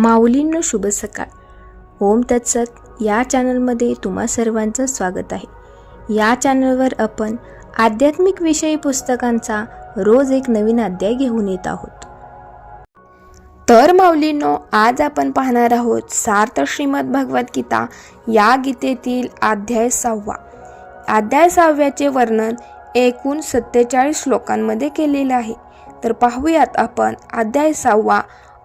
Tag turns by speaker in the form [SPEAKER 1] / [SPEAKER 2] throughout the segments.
[SPEAKER 1] माऊलींनो शुभ सकाळ. ओम तत्सत. या चॅनलमध्ये तुम्हा सर्वांचं स्वागत आहे. या चॅनलवर आपण आध्यात्मिक विषयी पुस्तकांचा रोज एक नवीन अध्याय घेऊन येत आहोत. तर माऊलींनो आज आपण पाहणार आहोत सार्थ श्रीमद भगवद्गीता या गीतेतील अध्याय सहावा. अध्याय सहाव्याचे वर्णन एकूण सत्तेचाळीस श्लोकांमध्ये केलेले आहे. तर पाहूयात आपण अध्याय सहावा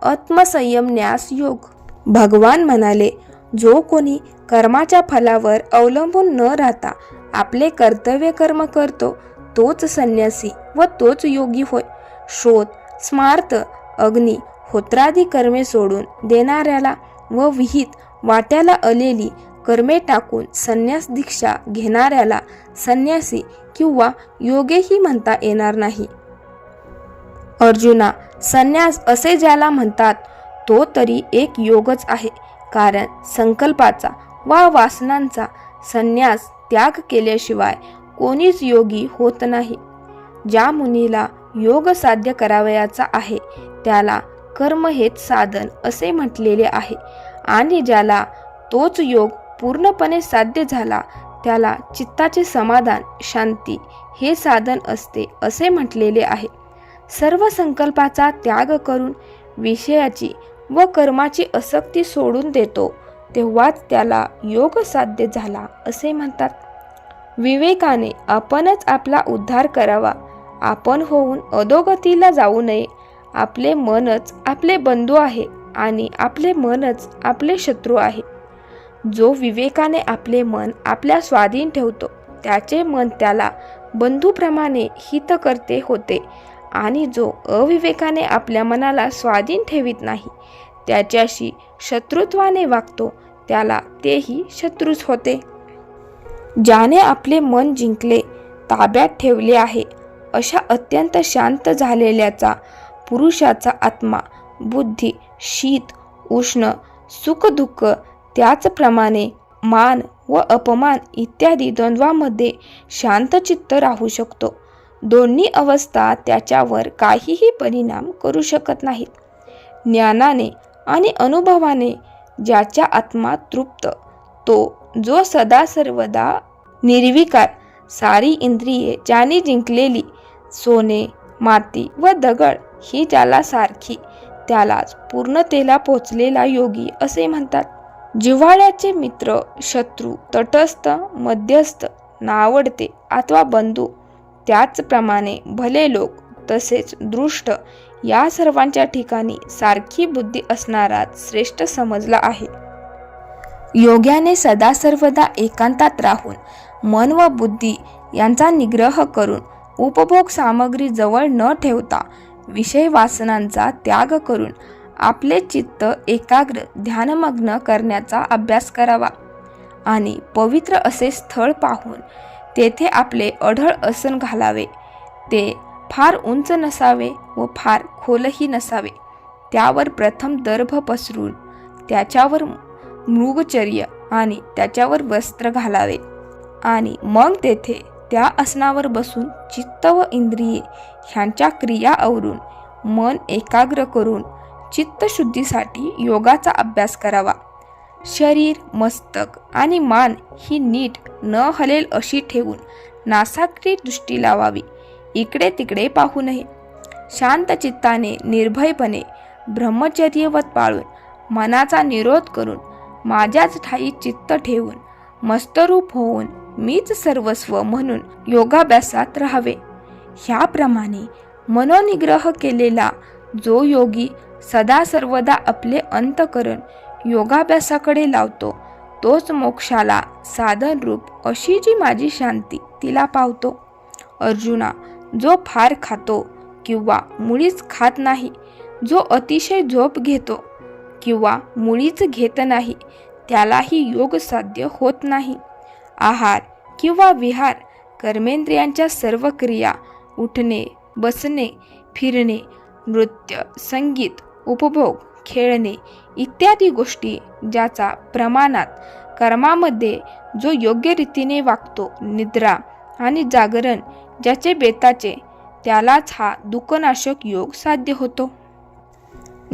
[SPEAKER 1] आत्मसंयम न्यास योग. भगवान म्हणाले जो कोणी कर्माच्या फलावर अवलंबून न राहता आपले कर्तव्य कर्म करतो तोच संन्यासी व तोच योगी होय. शोध स्मार्त अग्नी होत्रादी कर्मे सोडून देणाऱ्याला व विहित वाट्याला आलेली कर्मे टाकून संन्यास दीक्षा घेणाऱ्याला संन्यासी किंवा योगेही म्हणता येणार नाही. अर्जुना संन्यास असे ज्याला म्हणतात तो तरी एक योगच आहे. कारण संकल्पाचा वा वासनांचा संन्यास त्याग केल्याशिवाय कोणीच योगी होत नाही. ज्या मुनीला योग साध्य करावयाचा आहे त्याला कर्म हेच साधन असे म्हटलेले आहे आणि ज्याला तोच योग पूर्णपणे साध्य झाला त्याला चित्ताचे समाधान शांती हे साधन असते असे म्हटलेले आहे. सर्व संकल्पाचा त्याग करून विषयाची व कर्माची आसक्ती सोडून देतो तेव्हाच त्याला योग साध्य झाला असे म्हणतात. विवेकाने आपणच आपला उद्धार करावा. आपण होऊन अधोगतीला जाऊ नये. आपले मनच आपले बंधू आहे आणि आपले मनच आपले शत्रू आहे. जो विवेकाने आपले मन आपल्या स्वाधीन ठेवतो त्याचे मन त्याला बंधूप्रमाणे हित करते होते. आणि जो अविवेकाने आपल्या मनाला स्वाधीन ठेवित नाही त्याच्याशी शत्रुत्वाने वागतो त्याला तेही शत्रूच होते. ज्याने आपले मन जिंकले ताब्यात ठेवले आहे अशा अत्यंत शांत झालेल्याचा पुरुषाचा आत्मा बुद्धी शीत उष्ण सुखदुःख त्याचप्रमाणे मान व अपमान इत्यादी द्वंद्वामध्ये शांतचित्त राहू शकतो. दोन्ही अवस्था त्याच्यावर काहीही परिणाम करू शकत नाहीत. ज्ञानाने आणि अनुभवाने ज्याच्या आत्मा तृप्त तो जो सदा सर्वदा निर्विकार सारी इंद्रिये ज्याने जिंकलेली सोने माती व दगड ही ज्याला सारखी त्यालाच पूर्णतेला पोचलेला योगी असे म्हणतात. जिव्हाळ्याचे मित्र शत्रू तटस्थ मध्यस्थ नावडते अथवा बंधू त्याचप्रमाणे भले लोक तसेच दृष्ट या सर्वांच्या ठिकाणी सारखी बुद्धी असणाराच श्रेष्ठ समजला आहे. योग्याने सदा सर्वदा एकांतात राहून मन व बुद्धी यांचा निग्रह करून उपभोग सामग्री जवळ न ठेवता विषय वासनांचा त्याग करून आपले चित्त एकाग्र ध्यानमग्न करण्याचा अभ्यास करावा आणि पवित्र असे स्थळ पाहून तेथे आपले अढळ आसन घालावे. ते फार उंच नसावे व फार खोलही नसावे. त्यावर प्रथम दर्भ पसरून त्याच्यावर मृगचर्य आणि त्याच्यावर वस्त्र घालावे. आणि मग तेथे त्या आसनावर बसून चित्त व इंद्रिये ह्यांच्या क्रिया आवरून मन एकाग्र करून चित्तशुद्धीसाठी योगाचा अभ्यास करावा. शरीर मस्तक आणि मान ही नीट न हलेल अशी ठेवून नासाक्री दृष्टी लावावी. इकडे तिकडे पाहू नये. शांत चित्ताने निर्भयपणे ब्रह्मचर्यवत पाळून मनाचा निरोध करून माझ्याच ठाई चित्त ठेवून मस्तरूप होऊन मीच सर्वस्व म्हणून योगाभ्यासात राहावे. ह्याप्रमाणे मनोनिग्रह केलेला जो योगी सदा सर्वदा आपले अंतकरण योगाभ्यासाकडे लावतो. तोच मोक्षाला साधन रूप अशी जी माझी शांती तिला पावतो. अर्जुना जो फार खातो किंवा मुळीच खात नाही जो अतिशय झोप घेतो किंवा मुळीच घेत नाही त्यालाही योग साध्य होत नाही. आहार किंवा विहार कर्मेंद्रियांच्या सर्व क्रिया उठणे बसणे फिरणे नृत्य संगीत उपभोग खेळणे इत्यादी गोष्टी ज्याचा प्रमाणात कर्मामध्ये जो योग्य रीतीने वागतो निद्रा आणि जागरण ज्याचे बेताचे त्यालाच हा दुःखनाशक योग साध्य होतो.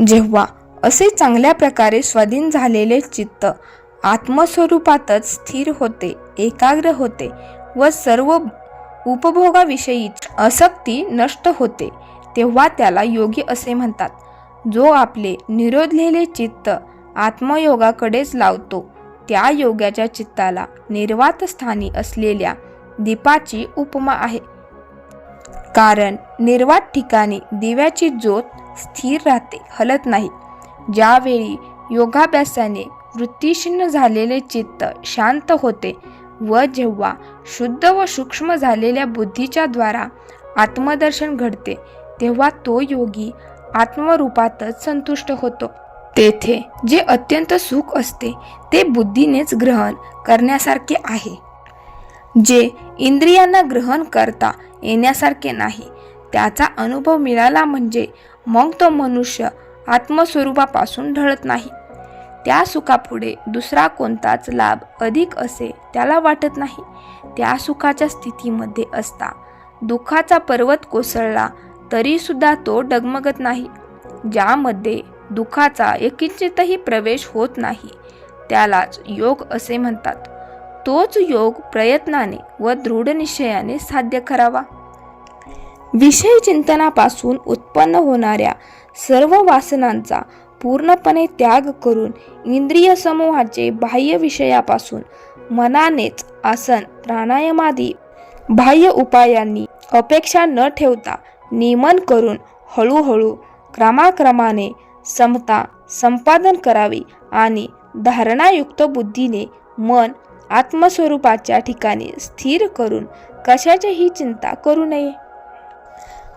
[SPEAKER 1] जेव्हा असे चांगल्या प्रकारे स्वाधीन झालेले चित्त आत्मस्वरूपातच स्थिर होते एकाग्र होते व सर्व उपभोगाविषयी आसक्ती नष्ट होते तेव्हा त्याला योगी असे म्हणतात. जो आपले निरोधलेले चित्त आत्मयोगाकडेच लावतो त्या योगाच्या चित्ताला निर्वात स्थानी असलेल्या दीपाची उपमा आहे. कारण निर्वात ठिकाणी दिव्याची ज्योत स्थिर राहते हलत नाही. ज्यावेळी योगाभ्यासाने वृत्तीशीर्ण झालेले चित्त शांत होते व जेव्हा शुद्ध व सूक्ष्म झालेल्या बुद्धीच्या द्वारा आत्मदर्शन घडते तेव्हा तो योगी आत्मरूपातच संतुष्ट होतो. तेथे जे अत्यंत सुख असते ते बुद्धीनेच ग्रहण करण्यासारखे आहे. जे इंद्रियांना ग्रहण करता येण्यासारखे नाही त्याचा अनुभव मिळाला म्हणजे मग तो मनुष्य आत्मस्वरूपापासून ढळत नाही. त्या सुखापुढे दुसरा कोणताच लाभ अधिक असे त्याला वाटत नाही. त्या सुखाच्या स्थितीमध्ये असता दुःखाचा पर्वत कोसळला तरीसुद्धा तो डगमगत नाही. ज्यामध्ये दुःखाचा एकिंचितही प्रवेश होत नाही त्यालाच योग असे म्हणतात. तोच योग प्रयत्नाने व दृढ निश्चयाने साध्य करावा. विषय चिंतनापासून उत्पन्न होणाऱ्या सर्व वासनांचा पूर्णपणे त्याग करून इंद्रिय समूहाचे बाह्य विषयापासून मनानेच आसन प्राणायामादी बाह्य उपायांनी अपेक्षा न ठेवता नियमन करून हळूहळू क्रमाक्रमाने समता संपादन करावी आणि धारणायुक्त बुद्धीने मन आत्मस्वरूपाच्या ठिकाणी स्थिर करून कशाचीही चिंता करू नये.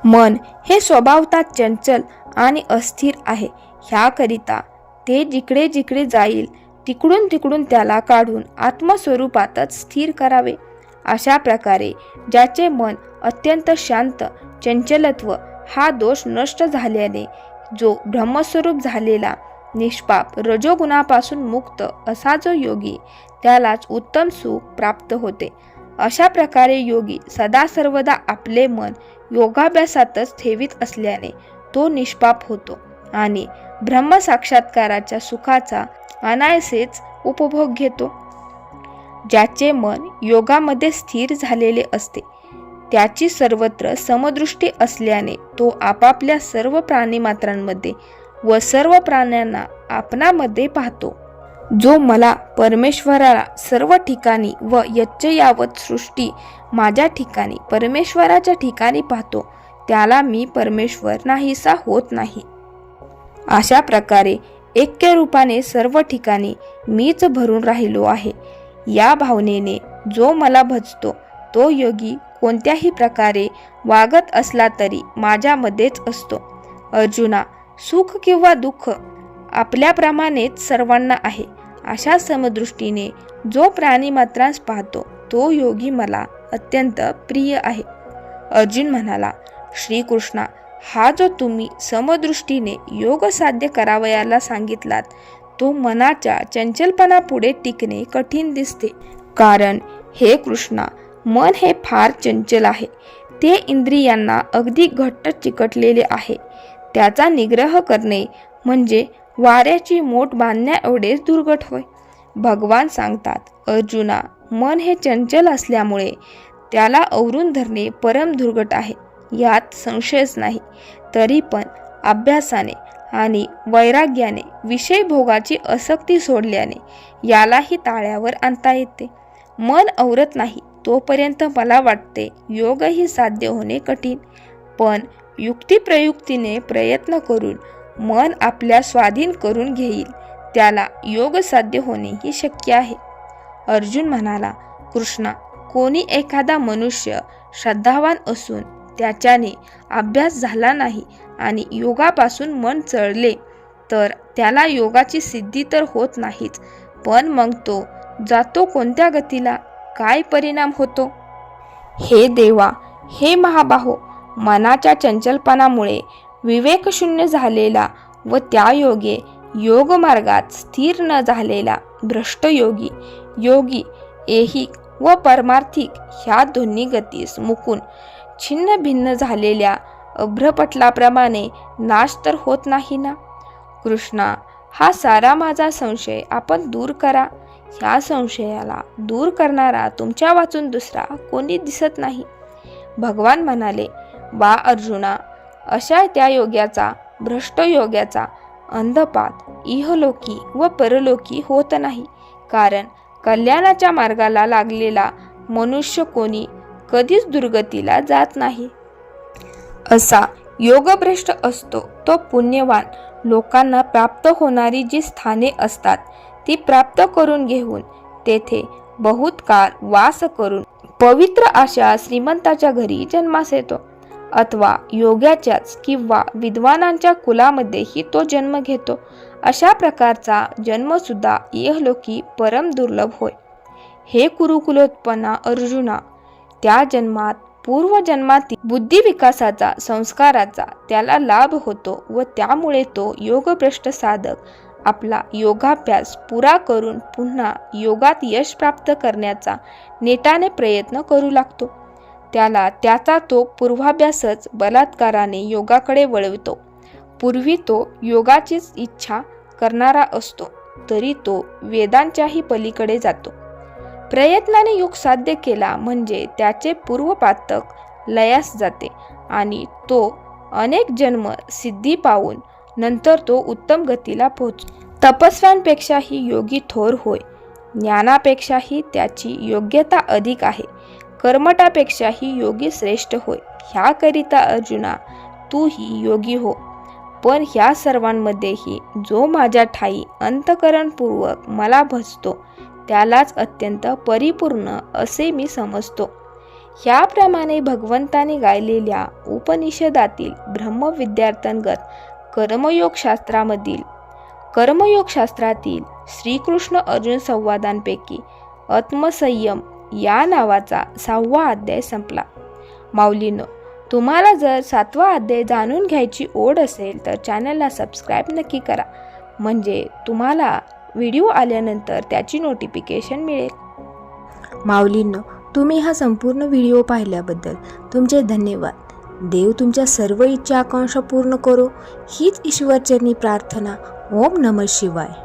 [SPEAKER 1] मन हे स्वभावता चंचल आणि अस्थिर आहे. ह्याकरिता ते जिकडे जिकडे जाईल तिकडून तिकडून त्याला काढून आत्मस्वरूपातच स्थिर करावे. अशा प्रकारे ज्याचे मन अत्यंत शांत चंचलत्व हा दोष नष्ट झाल्याने जो ब्रह्मस्वरूप झालेला निष्पाप रजोगुणापासून मुक्त असा जो योगी त्यालाच उत्तम सुख प्राप्त होते. अशा प्रकारे योगी सदा सर्वदा आपले मन योगाभ्यासातच ठेवीत असल्याने तो निष्पाप होतो आणि ब्रह्मसाक्षात्काराच्या सुखाचा अनायसेच उपभोग घेतो. ज्याचे मन योगामध्ये स्थिर झालेले असते त्याची सर्वत्र समदृष्टी असल्याने तो आपापल्या सर्व प्राणीमात्रांमध्ये व सर्व प्राण्यांना आपणामध्ये पाहतो. जो मला परमेश्वराला सर्व ठिकाणी व यच्चयावत सृष्टी माझ्या ठिकाणी परमेश्वराच्या ठिकाणी पाहतो त्याला मी परमेश्वर नाहीसा होत नाही. अशा प्रकारे ऐक्य रूपाने सर्व ठिकाणी मीच भरून राहिलो आहे. या भावनेने जो मला भजतो तो योगी कोणत्याही प्रकारे वागत असला तरी माझ्यामध्येच असतो. अर्जुना सुख किंवा दुःख आपल्याप्रमाणेच सर्वांना आहे. अशा समदृष्टीने जो प्राणी मात्रांस पाहतो तो योगी मला अत्यंत प्रिय आहे. अर्जुन म्हणाला श्रीकृष्णा हा जो तुम्ही समदृष्टीने योग साध्य करावयाला सांगितलात तो मनाच्या चंचलपणापुढे टिकणे कठीण दिसते. कारण हे कृष्णा मन हे फार चंचल आहे. ते इंद्रियांना अगदी घट्ट चिकटलेले आहे. त्याचा निग्रह करणे म्हणजे वाऱ्याची मोठ बांधण्या एवढेच दुर्घट होय. भगवान सांगतात अर्जुना मन हे चंचल असल्यामुळे त्याला अवरून धरणे परम दुर्घट आहे. यात संशयच नाही. तरी पण अभ्यासाने आणि वैराग्याने विषय भोगाची आसक्ती सोडल्याने यालाही ताळ्यावर आणता येते. मन आवरत नाही. तोपर्यंत मला वाटते योगही साध्य होणे कठीण. पण युक्तिप्रयुक्तीने प्रयत्न करून मन आपल्या स्वाधीन करून घेईल. त्याला योग साध्य होणेही शक्य आहे. अर्जुन म्हणाला कृष्णा कोणी एखादा मनुष्य श्रद्धावान असून त्याच्याने अभ्यास झाला नाही आणि योगापासून मन चळले तर त्याला योगाची सिद्धी तर होत नाहीच. पण मग तो जातो कोणत्या गतीला? काय परिणाम होतो? हे देवा हे महाबाहो मनाच्या चंचलपणामुळे विवेकशून्य झालेला व त्या योगे योगमार्गात स्थिर न झालेला भ्रष्ट योगी योगी ऐहिक व परमार्थिक ह्या दोन्ही गतीस मुकून छिन्न भिन्न झालेल्या अभ्रपटलाप्रमाणे नाश तर होत नाही ना? कृष्णा हा सारा माझा संशय आपण दूर करा. ह्या संशयाला दूर करणारा तुमच्या वाचून दुसरा कोणी दिसत नाही. भगवान म्हणाले वा अर्जुना अशा त्या योग्याचा भ्रष्ट योग्याचा अंधपात इहलोकी व परलोकी होत नाही. कारण कल्याणाच्या मार्गाला लागलेला मनुष्य कोणी कधीच दुर्गतीला जात नाही. असा योगभ्रष्ट असतो तो पुण्यवान लोकांना प्राप्त होणारी जी स्थाने असतात ती प्राप्त करून घेऊन तेथे बहुत काळ वास करून पवित्र अशा श्रीमंताच्या घरी जन्मास येतो. अथवा योग्याच्याच किंवा विद्वानांच्या कुलामध्येही तो जन्म घेतो. अशा प्रकारचा जन्मसुद्धा इहलोकी परम दुर्लभ होय. हे कुरुकुलोत्पन्ना अर्जुना त्या जन्मात पूर्वजन्मातील बुद्धिविकासाचा संस्काराचा त्याला लाभ होतो व त्यामुळे तो योगभ्रष्ट साधक आपला योगाभ्यास पुरा करून पुन्हा योगात यश प्राप्त करण्याचा नेटाने प्रयत्न करू लागतो. त्याला त्याचा तो पूर्वाभ्यासच बलात्काराने योगाकडे वळवितो. पूर्वी तो योगाचीच इच्छा करणारा असतो तरी तो वेदांच्याही पलीकडे जातो. प्रयत्नाने योग साध्य केला म्हणजे त्याचे पूर्वपातक लयास जाते आणि तो अनेक जन्म सिद्धी पावून नंतर तो उत्तम गतीला पोच तपस्व्यांपेक्षाही योगी थोर होय. ज्ञानापेक्षाही त्याची योग्यता अधिक आहे. कर्मटापेक्षाही योगी श्रेष्ठ होय. ह्याकरिता अर्जुना तूही योगी हो. पण ह्या सर्वांमध्येही जो माझ्या ठाई अंतकरणपूर्वक मला भजतो त्यालाच अत्यंत परिपूर्ण असे मी समजतो. ह्याप्रमाणे भगवंताने गायलेल्या उपनिषदातील ब्रह्मविद्यार्थंगत कर्मयोगशास्त्रामधील कर्मयोगशास्त्रातील श्रीकृष्ण अर्जुन संवादांपैकी आत्मसंयम या नावाचा सहावा अध्याय संपला. माऊलीनं तुम्हाला जर सातवा अध्याय जाणून घ्यायची ओढ असेल तर चॅनलला सबस्क्राईब नक्की करा. म्हणजे तुम्हाला व्हिडिओ आल्यानंतर त्याची नोटिफिकेशन मिळेल. माऊलींनो तुम्ही हा संपूर्ण व्हिडिओ पाहिल्याबद्दल तुमचे धन्यवाद. देव तुमच्या सर्व इच्छा आकांक्षा पूर्ण करो हीच ईश्वरचरणी प्रार्थना. ओम नम शिवाय.